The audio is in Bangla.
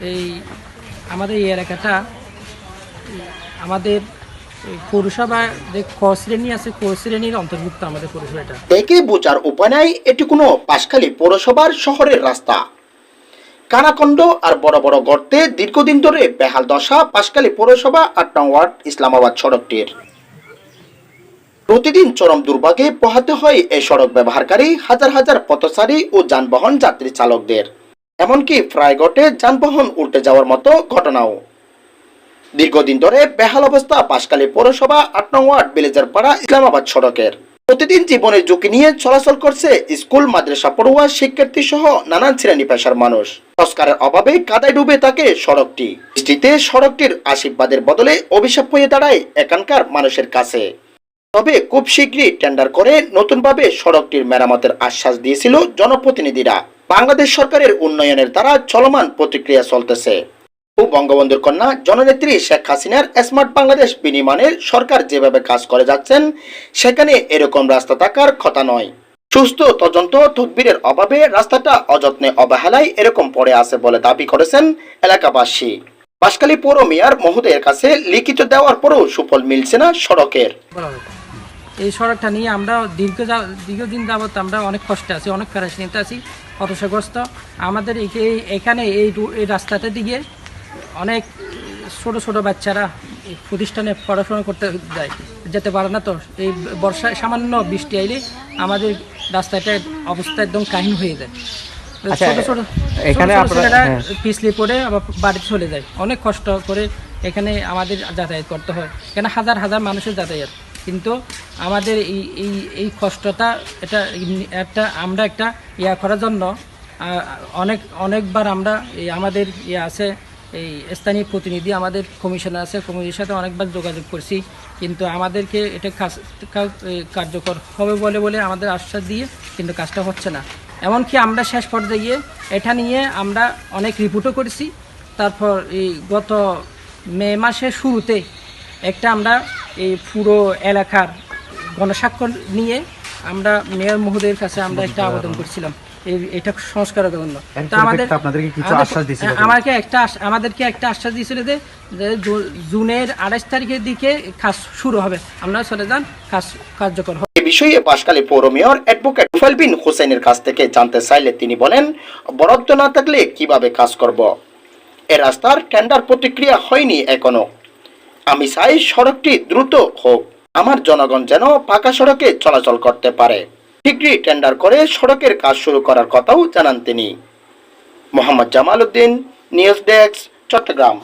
এই আমাদের এই এলাকাটা, আমাদের পৌরসভা যে ক শ্রেণি আছে, ক শ্রেণির অন্তর্ভুক্ত আমাদের পৌরসভাটা দেখে বোঝার উপায় নাই, এটি কোনো পাশখালী পৌরসভার শহরের রাস্তা। কানাকন্দ আর বড় বড় গর্তে দীর্ঘদিন ধরে বেহাল দশা পাশখালী পৌরসভা আট ওয়ার্ড ইসলামাবাদ সড়কটির। প্রতিদিন চরম দুর্ভাগে পোহাতে হয় এই সড়ক ব্যবহারকারী, হাজার হাজার পথচারী ও যানবাহন যাত্রী চালকদের। এমনকি ঘটে যানবাহন উল্টে যাওয়ার মতো ঘটনাও। দীর্ঘদিন ধরে বেহাল অবস্থা পাশকালী পৌরসভা আট নং ওয়ার্ড বিলেজার পাড়া ইসলামাবাদ সড়কের। প্রতিদিন জীবনের ঝুঁকি নিয়ে চলাচল করছে স্কুল, মাদ্রাসা, পড়ুয়া শিক্ষার্থী সহ নানান শ্রেণি পেশার মানুষ। সংস্কারের অভাবে কাদায় ডুবে থাকে সড়কটি। বৃষ্টিতে সড়কটির আশীর্বাদের বদলে অভিশাপ হয়ে দাঁড়ায় এখানকার মানুষের কাছে। তবে খুব শীঘ্রই টেন্ডার করে নতুনভাবে সড়কটির মেরামতের আশ্বাস দিয়েছিল জনপ্রতিনিধিরা। বাংলাদেশ সরকারের উন্নয়নের দ্বারা চলমান প্রতিক্রিয়া চলতেছে। ও বঙ্গবন্ধুর কন্যা, জননেত্রী শেখ হাসিনার স্মার্ট বাংলাদেশ বিনির্মাণের সরকার যেভাবে কাজ করে যাচ্ছেন, সেখানে এরকম রাস্তা থাকার কথা নয়। সুস্থ তদন্ত তদবিরের অভাবে রাস্তাটা অযত্নে অবহেলায় এরকম পড়ে আছে বলে দাবি করেছেন এলাকাবাসী। বাসকালী পৌর মেয়র মহোদয়ের কাছে লিখিত দেওয়ার পরও সুফল মিলছে না সড়কের। এই সড়কটা নিয়ে আমরা দীর্ঘ যা- দীর্ঘদিন যাবত আমরা অনেক কষ্টে আছি অনেক প্যারাশনিতে আছি হতাশাগ্রস্ত আমাদের এই এখানে এই এই রাস্তাটা দিকে অনেক ছোট ছোট বাচ্চারা প্রতিষ্ঠানে পড়াশোনা করতে যায়। যেতে পারে না তো। এই বর্ষায় সামান্য বৃষ্টি আইলে আমাদের রাস্তাটার অবস্থা একদম কাহিন হয়ে যায়। আচ্ছা, ছোট ছোট এখানে ছোট ছেলেরা হ্যাঁ। পিছলে পড়ে আবার বাড়িতে চলে যায়। অনেক কষ্ট করে এখানে আমাদের যাতায়াত করতে হয়। এখানে হাজার হাজার মানুষের যাতায়াত। কিন্তু আমাদের এই এই এই কষ্টটা এটা একটা, আমরা একটা ইয়া করার জন্য অনেক, অনেকবার আমরা এই আমাদের ইয়ে আছে, এই স্থানীয় প্রতিনিধি, আমাদের কমিশনার আছে, কমিটির সাথে অনেকবার যোগাযোগ করছি। কিন্তু আমাদেরকে এটা কার্যকর হবে বলে বলে আমাদের আশ্বাস দিয়ে কিন্তু কাজটা হচ্ছে না। এমনকি আমরা শেষ পর্যায়ে এটা নিয়ে আমরা অনেক রিপোর্টও করেছি। তারপর এই গত মে মাসের শুরুতে একটা আমরা এই পুরো এলাকার গণস্বাক্ষর নিয়ে আমরা মেয়র মহোদয়ের কাছে আমরা একটা আবেদন করছিলাম। এটা সংস্কারের জন্য। তো আমাদের পরিপ্রেক্ষিতে আপনাদেরকে কিছু আমাদের- আশ্বাস দিয়েছিল তো? আমাকে একটা আমাদেরকে একটা আশ্বাস দিয়েছিল যে জুনের আঠাশ তারিখের দিকে কাজ শুরু হবে। আপনারা চলে যান কাজ কার্যকর হবে। এ বিষয়ে বাসকালী পৌর মেয়র অ্যাডভোকেট রুফাল বিন হোসেনের কাছ থেকে জানতে চাইলে তিনি বলেন বরাদ্দ না থাকলে কীভাবে কাজ করব? এ রাস্তার টেন্ডার প্রতিক্রিয়া হয়নি এখনও। আমি চাই সড়কটি দ্রুত হোক। আমার জনগণ যেন পাকা সড়কে চলাচল করতে পারে। শীঘ্রই টেন্ডার করে সড়কের কাজ শুরু করার কথাও জানান তিনি। Mohammad Jamal Uddin news desk, Chittagong.